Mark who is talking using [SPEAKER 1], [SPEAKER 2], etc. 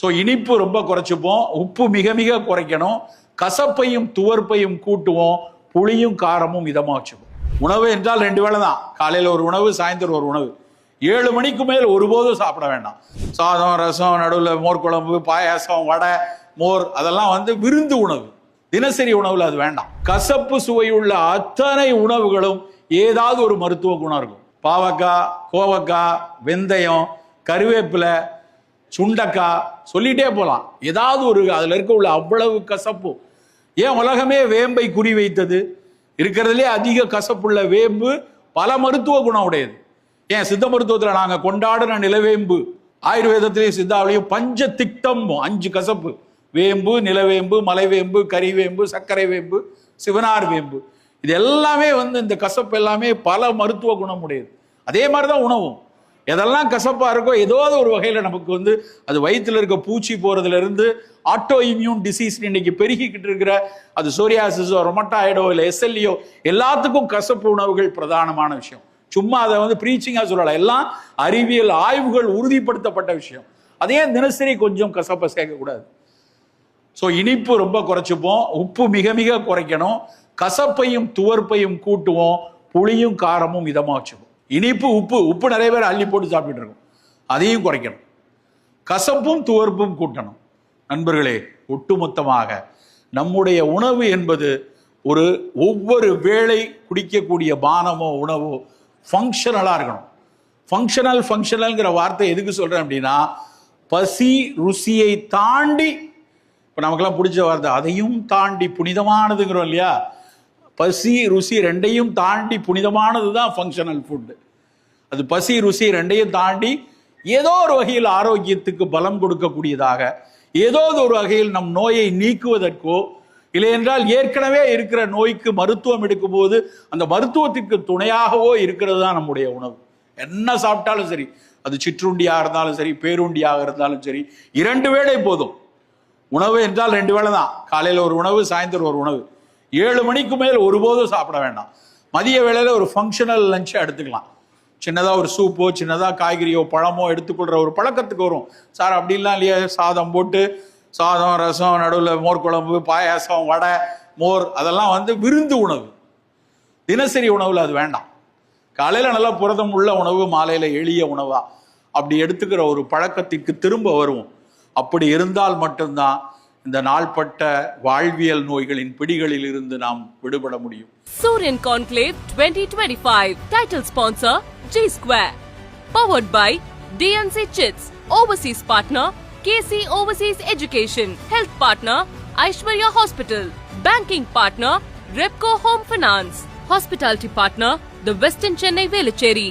[SPEAKER 1] So இனிப்பு ரொம்ப குறைச்சிப்போம். உப்பு மிக மிக குறைக்கணும். கசப்பையும் துவர்ப்பையும் கூட்டுவோம். புளியும் காரமும் இதமாக வச்சுப்போம் உணவு என்றால் ரெண்டு வேளை தான். காலையில் ஒரு உணவு சாயந்தரம் ஒரு உணவு. ஏழு மணிக்கு மேல் ஒருபோதும் சாப்பிட வேண்டாம். சாதம் ரசம் நடுவில் மோர் குழம்பு பாயாசம் வடை மோர் அதெல்லாம் வந்து விருந்து உணவு. தினசரி உணவில் அது வேண்டாம். கசப்பு சுவையுள்ள அத்தனை உணவுகளும் ஏதாவது ஒரு மருத்துவ குணம் இருக்கும். பாவக்காய் கோவக்காய் வெந்தயம் கருவேப்பிலை சுண்டக்காய் சொல்லிட்டே போகலாம் ஏதாவது ஒரு அதில் இருக்க உள்ள அவ்வளவு கசப்பு. ஏன் உலகமே வேம்பை குறி வைத்தது? இருக்கிறதுலே அதிக கசப்புள்ள வேம்பு பல மருத்துவ குணம் உடையது ஏன் சித்த மருத்துவத்தில் நாங்கள் கொண்டாடின நிலவேம்பு ஆயுர்வேதத்திலையும் சித்தாவிலையும் பஞ்ச திக்தம் அஞ்சு கசப்பு. வேம்பு நிலவேம்பு மலைவேம்பு கறிவேம்பு சர்க்கரை வேம்பு சிவனார் வேம்பு. இது எல்லாமே வந்து இந்த கசப்பு எல்லாமே பல மருத்துவ குணம் உடையது அதே மாதிரி தான் உணவும். எதெல்லாம் கசப்பா இருக்கோ ஏதாவது ஒரு வகையில நமக்கு வந்து அது வயிற்றுல இருக்க பூச்சி போறதுல இருந்து ஆட்டோ இம்யூன் டிசீஸ் இன்னைக்கு பெருகிக்கிட்டு இருக்கிற அது சோரியாசிஸோ ரொமட்டாய்டோ இல்லை எஸ்எல்இயோ எல்லாத்துக்கும் கசப்பு உணவுகள் பிரதானமான விஷயம். சும்மா அதை வந்து ப்ரீச்சிங்காக சொல்லலாம் எல்லாம் அறிவியல் ஆய்வுகள் உறுதிப்படுத்தப்பட்ட விஷயம். அதே தினசரி கொஞ்சம் கசப்பை சேர்க்கக்கூடாது. ஸோ இனிப்பு ரொம்ப குறைச்சிப்போம். உப்பு மிக மிக குறைக்கணும். கசப்பையும் துவர்ப்பையும் கூட்டுவோம். புளியும் காரமும் இதமாக வச்சுப்போம். இனிப்பு உப்பு உப்பு நிறைய பேர் அள்ளி போட்டு சாப்பிட்டுட்டு இருக்கோம். அதையும் குறைக்கணும். கசப்பும் துவர்ப்பும் கூட்டணும். நண்பர்களே ஒட்டுமொத்தமாக நம்முடைய உணவு என்பது ஒரு ஒவ்வொரு வேளை குடிக்கக்கூடிய பானமோ உணவோ ஃபங்க்ஷனலாக இருக்கணும். ஃபங்க்ஷனல் ஃபங்க்ஷனல்ங்கிற வார்த்தை எதுக்கு சொல்கிறேன் அப்படின்னா பசி ருசியை தாண்டி இப்போ நமக்கெல்லாம் பிடிச்ச வார்த்தை அதையும் தாண்டி புனிதமானதுங்கிறோம் இல்லையா? பசி ருசி ரெண்டையும் தாண்டி புனிதமானது தான் ஃபங்க்ஷனல் ஃபுட்டு அது பசி ருசி ரெண்டையும் தாண்டி ஏதோ ஒரு வகையில் ஆரோக்கியத்துக்கு பலம் கொடுக்கக்கூடியதாக ஏதோ ஒரு வகையில் நம் நோயை நீக்குவதற்கோ இல்லையென்றால் ஏற்கனவே இருக்கிற நோய்க்கு மருத்துவம் எடுக்கும்போது அந்த மருத்துவத்திற்கு துணையாகவோ இருக்கிறது தான் நம்முடைய உணவு. என்ன சாப்பிட்டாலும் சரி அது சிற்றுண்டியாக இருந்தாலும் சரி பேருண்டியாக இருந்தாலும் சரி இரண்டு வேளை போதும். உணவு என்றால் ரெண்டு வேளை தான் காலையில் ஒரு உணவு சாயந்தரம் ஒரு உணவு. ஏழு மணிக்கு மேல் ஒருபோதும் சாப்பிட வேண்டாம். மதிய வேளையில் ஒரு ஃபங்க்ஷனல் லஞ்சை எடுத்துக்கலாம். சின்னதாக ஒரு சூப்போ சின்னதாக காய்கறியோ பழமோ எடுத்துக்கொள்கிற ஒரு பழக்கத்துக்கு வரும். சார் அப்படிலாம் இல்லையா. சாதம் போட்டு சாதம் ரசம் நடுவில் மோர் குழம்பு பாயாசம் வடை மோர் அதெல்லாம் வந்து விருந்து உணவு. தினசரி உணவில் அது வேண்டாம். காலையில் நல்லா புரதம் உள்ள உணவு மாலையில் எளிய உணவாக அப்படி எடுத்துக்கிற ஒரு பழக்கத்திற்கு திரும்ப வருவோம். அப்படி இருந்தால் மட்டும்தான் இந்த நாள்பட்ட வாழ்வியல் நோய்களின் பிடிகளில் இருந்து நாம் விடுபட முடியும்
[SPEAKER 2] Sooriyan conclave twenty twenty five title sponsor G square powered by DNC chits overseas partner KC overseas education health partner Aishwarya hospital banking partner Repco home finance hospitality partner the western Chennai Velachery